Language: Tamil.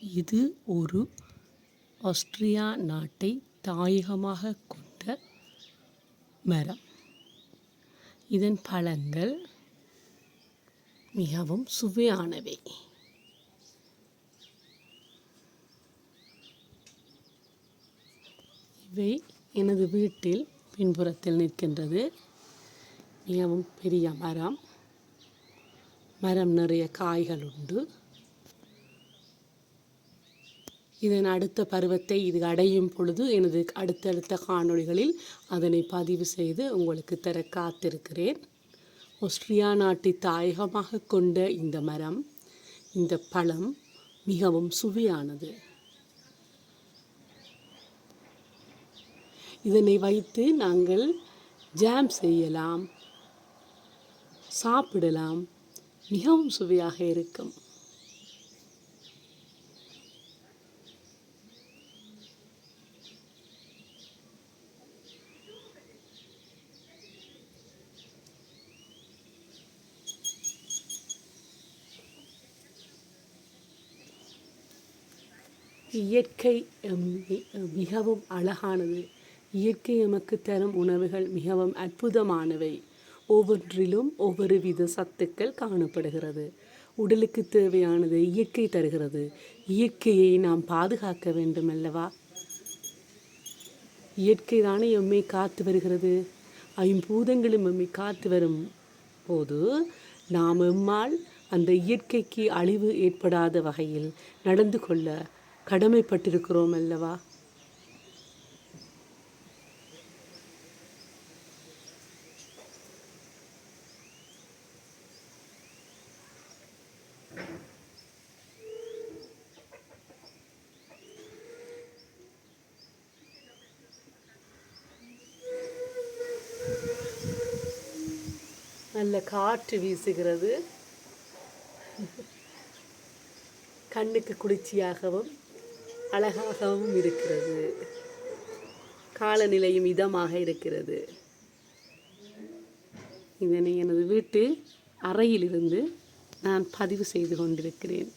இது ஒரு ஆஸ்ட்ரியா நாட்டை தாயகமாக கொண்ட மரம். இதன் பழங்கள் மிகவும் சுவையானவை. இவை எனது வீட்டில் பின்புறத்தில் நிற்கின்றது. மிகவும் பெரிய மரம். மரம் நிறைய காய்கள் உண்டு. இதன் அடுத்த பருவத்தை இது அடையும் பொழுது எனது அடுத்தடுத்த காணொளிகளில் அதனை பதிவு செய்து உங்களுக்கு தர காத்திருக்கிறேன். ஆஸ்திரியா நாட்டை தாயகமாக கொண்ட இந்த மரம் இந்த பழம் மிகவும் சுவையானது. இதனை வைத்து நாங்கள் ஜாம் செய்யலாம் சாப்பிடலாம் மிகவும் சுவையாக இருக்கும். இயற்கை மிகவும் அழகானது. இயற்கை எமக்கு தரும் உணவுகள் மிகவும் அற்புதமானவை. ஒவ்வொன்றிலும் ஒவ்வொரு வித சத்துக்கள் காணப்படுகிறது. உடலுக்கு தேவையானது இயற்கை தருகிறது. இயற்கையை நாம் பாதுகாக்க வேண்டும் அல்லவா இயற்கை தானே எம்மை காத்து வருகிறது. ஐம்பூதங்களும் எம்மை காத்து வரும் போது நாம் எம்மால் அந்த இயற்கைக்கு அழிவு ஏற்படாத வகையில் நடந்து கொள்ள கடமைப்பட்டிருக்கிறோம் அல்லவா? நல்ல காற்று வீசுகிறது. கண்ணுக்கு குளிர்ச்சியாகவும் அழகாகவும் இருக்கிறது. காலநிலையும் இதமாக இருக்கிறது. இதனை எனது வீட்டு அறையிலிருந்து நான் பதிவு செய்து கொண்டிருக்கிறேன்.